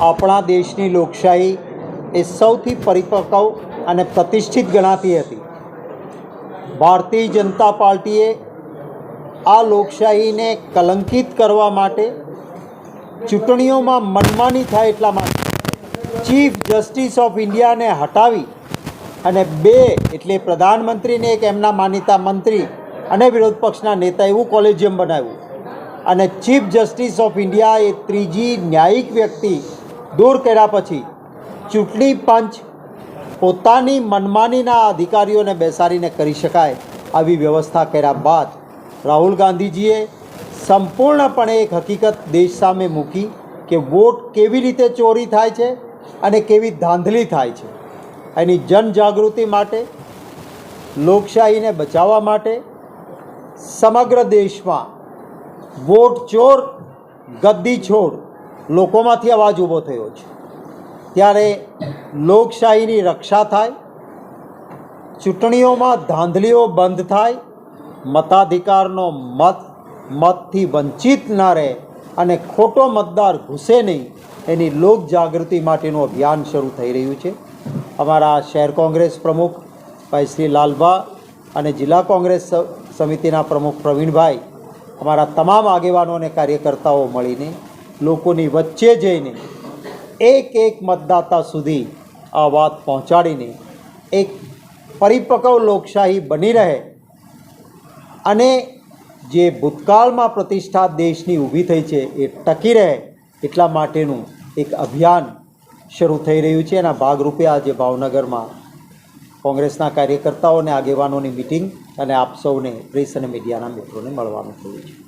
આપણા દેશની લોકશાહી એ સૌથી પરિપક્વ અને પ્રતિષ્ઠિત ગણાતી હતી. ભારતીય જનતા પાર્ટીએ આ લોકશાહીને કલંકિત કરવા માટે ચૂંટણીઓમાં મનમાની થાય એટલા માટે ચીફ જસ્ટિસ ઓફ ઇન્ડિયાને હટાવી અને બે એટલે પ્રધાનમંત્રીને એક એમના માનીતા મંત્રી અને વિરોધ પક્ષના નેતા એવું કોલેજિયમ બનાવ્યું. અને ચીફ જસ્ટિસ ઓફ ઇન્ડિયા એ ત્રીજી ન્યાયિક વ્યક્તિ દૂર કર્યા પછી ચૂંટણી પંચ પોતાની મનમાનીના અધિકારીઓને બેસાડીને કરી શકાય આવી વ્યવસ્થા કર્યા બાદ રાહુલ ગાંધીજીએ સંપૂર્ણપણે એક હકીકત દેશ સામે મૂકી કે વોટ કેવી રીતે ચોરી થાય છે અને કેવી ધાંધલી થાય છે. એની જનજાગૃતિ માટે, લોકશાહીને બચાવવા માટે સમગ્ર દેશમાં વોટ ચોર, ગદ્દી છોડ. લોકોમાંથી અવાજ ઊભો થયો છે. ત્યારે લોકશાહીની રક્ષા થાય, ચૂંટણીઓમાં ધાંધલીઓ બંધ થાય, મતાધિકારનો મત મતથી વંચિત ન રહે અને ખોટો મતદાર ઘૂસે નહીં, એની લોક જાગૃતિ માટેનું અભિયાન શરૂ થઈ રહ્યું છે. અમારા શહેર કોંગ્રેસ પ્રમુખ ભાઈ શ્રી લાલભા અને જિલ્લા કોંગ્રેસ સમિતિના પ્રમુખ પ્રવીણભાઈ અમારા તમામ આગેવાનો અને કાર્યકર્તાઓ મળીને, લોકોની વચ્ચે જઈને એક એક મતદાતા સુધી આ વાત પહોંચાડીને એક પરિપક્વ લોકશાહી બની રહે અને જે ભૂતકાળમાં પ્રતિષ્ઠા દેશની ઊભી થઈ છે એ ટકી રહે એટલા માટેનું એક અભિયાન શરૂ થઈ રહ્યું છે. એના ભાગરૂપે આજે ભાવનગરમાં કોંગ્રેસના કાર્યકર્તાઓ અને આગેવાનોની મિટિંગ અને આપ સૌને પ્રેસ અને મીડિયાના મિત્રોને મળવાનું થયું છે.